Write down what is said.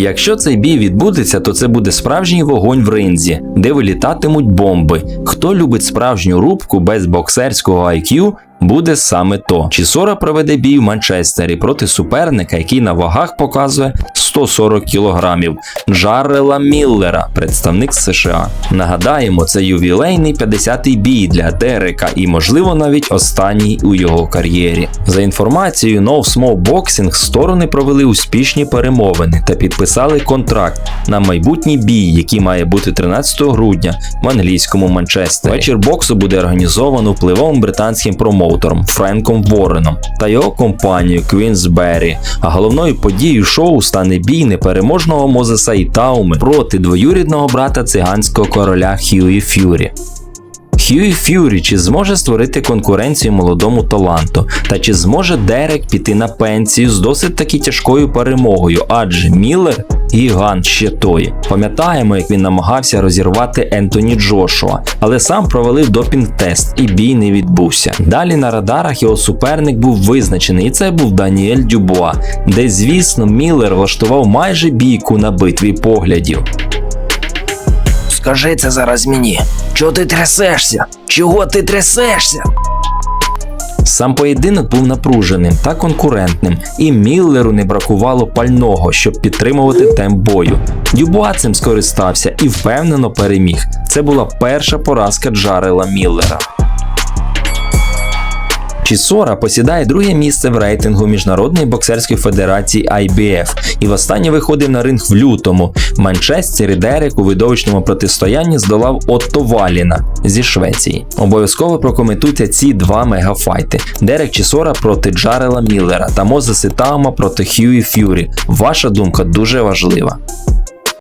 Якщо цей бій відбудеться, то це буде справжній вогонь в ринзі, де вилітатимуть бомби. Хто любить справжню рубку без боксерського IQ, буде саме то. Чісора проведе бій в Манчестері проти суперника, який на вагах показує 140 кілограмів Джарела Міллера, представник США. Нагадаємо, це ювілейний 50-й бій для Дерека і, можливо, навіть останній у його кар'єрі. За інформацією No Small Boxing, сторони провели успішні перемовини та підписали контракт на майбутній бій, який має бути 13 грудня в англійському Манчестері. Вечір боксу буде організовано впливовим британським промоутером Френком Ворреном та його компанією Queensberry. А головною подією шоу стане бій непереможного Мозеса Ітауми проти двоюрідного брата циганського короля Хьюї Ф'юрі. Хьюі Ф'юрі чи зможе створити конкуренцію молодому таланту, та чи зможе Дерек піти на пенсію з досить таки тяжкою перемогою, адже Міллер гігант ще той. Пам'ятаємо, як він намагався розірвати Ентоні Джошуа, але сам провалив допінг-тест і бій не відбувся. Далі на радарах його суперник був визначений, і це був Даніель Дюбуа, де, звісно, Міллер влаштував майже бійку на битві поглядів. Скажи це зараз мені. Чого ти трясешся? Чого ти трясешся? Сам поєдинок був напруженим та конкурентним, і Міллеру не бракувало пального, щоб підтримувати темп бою. Дюбуа цим скористався і впевнено переміг. Це була перша поразка Джарела Міллера. Чісора посідає друге місце в рейтингу Міжнародної боксерської федерації IBF і востаннє виходив на ринг в лютому. В Манчестері Дерек у видовищному протистоянні здолав Отто Валіна зі Швеції. Обов'язково прокоментуйте ці два мегафайти: Дерек Чісора проти Джарела Міллера та Мозеси Таума проти Хьюі Ф'юрі. Ваша думка дуже важлива.